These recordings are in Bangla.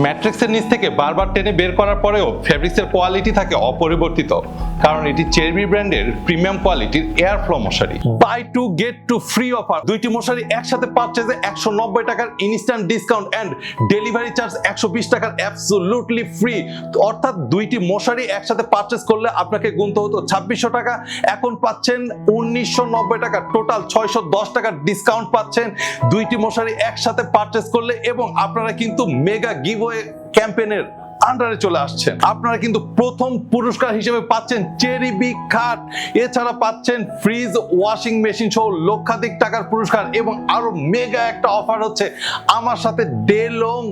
ম্যাট্রিক্সের নিচ থেকে বারবার টেনে বের করার পরেও ফেব্রিক্সের কোয়ালিটি থাকে অপরিবর্তিত কারণ এটি চেরবি ব্র্যান্ডের প্রিমিয়াম কোয়ালিটির এয়ার ফ্লো মশারি। Buy two get two free offer দুইটি মশারি একসাথে পারচেজে একশো নব্বই টাকার instant discount and delivery charge একশো বিশ টাকার অ্যাবসোলুটলি ফ্রি অর্থাৎ দুইটি মশারি একসাথে পারচেজ করলে আপনাকে গুনতে হতো ছাব্বিশশো টাকা। এখন পাচ্ছেন উনিশশো নব্বই টাকা। টোটাল ছয়শো দশ টাকার ডিসকাউন্ট পাচ্ছেন। দুইটি মশারি একসাথে পারচেজ করলে এবং আপনারা কিন্তু মেগা গিভওয়ে ক্যাম্পেনের আন্ডারে চলে আসছেন। আপনারা কিন্তু প্রথম পুরস্কার হিসেবে পাচ্ছেন চেরি বিগ খাট। এছাড়া পাচ্ছেন ফ্রিজ ওয়াশিং মেশিন সহ লক্ষাধিক টাকার পুরস্কার এবং আরও মেগা একটা অফার হচ্ছে। আমার সাথে ডে লং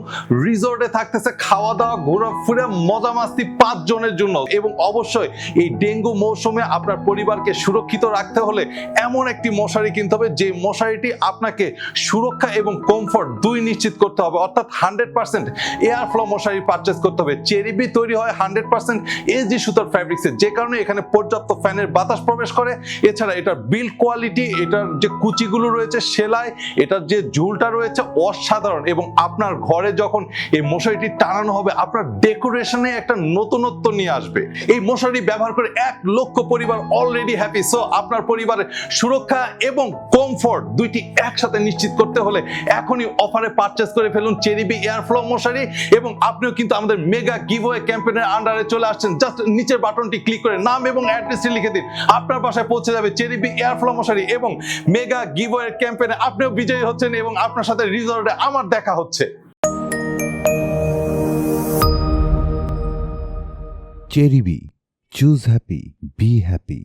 রিসোর্টে থাকতেছে খাওয়া দাওয়া ঘোরাফেরা মজা মাস্তি পাঁচ জনের জন্য। এবং অবশ্যই এই ডেঙ্গু মৌসুমে আপনার পরিবারকে সুরক্ষিত রাখতে হলে এমন একটি মশারি কিনতে হবে, যে মশারিটি আপনাকে সুরক্ষা এবং কমফর্ট দুই নিশ্চিত করতে হবে। অর্থাৎ হান্ড্রেড পার্সেন্ট এয়ার ফ্লো মশারি পারচেস করতে হবে চেরিবি তৈরি হয় হান্ড্রেড পার্সেন্ট এসডি সুতার ফ্যাব্রিক্সের যে কারণে এখানে পর্যাপ্ত ফ্যানের বাতাস প্রবেশ করে। এছাড়া এটার বিল্ড কোয়ালিটি এটার যে কুচিগুলো রয়েছে, সেলাই, এটার যে ঝুলটা রয়েছে অসাধারণ। এবং আপনার ঘরে যখন এই মশারিটি টানানো হবে, আপনার ডেকোরেশনে একটা নতুনত্ব নিয়ে আসবে। এই মশারি ব্যবহার করে এক লক্ষ পরিবার অলরেডি হ্যাপি সো আপনার পরিবারের সুরক্ষা এবং কমফোর্ট দুইটি একসাথে নিশ্চিত করতে হলে এখনই অফারে পারচেস করে ফেলুন চেরিবি এয়ারফ্লো মশারি। এবং আপনিও কিন্তু আমাদের মেগা গিভওয়ে ক্যাম্পেনের আন্ডারে চলে আসছেন। জাস্ট নিচের বাটনটি ক্লিক করে নাম এবং অ্যাড্রেসটি লিখে দিন। আপনার বাসায় পৌঁছে যাবে চেরিবি এয়ারফ্লো মশারি এবং মেগা গিভওয়ে ক্যাম্পেনে আপনিও বিজয়ী হচ্ছেন এবং আপনার সাথে রিজর্টে আমার দেখা হচ্ছে। চেরিবি চুজ হ্যাপি বি happy.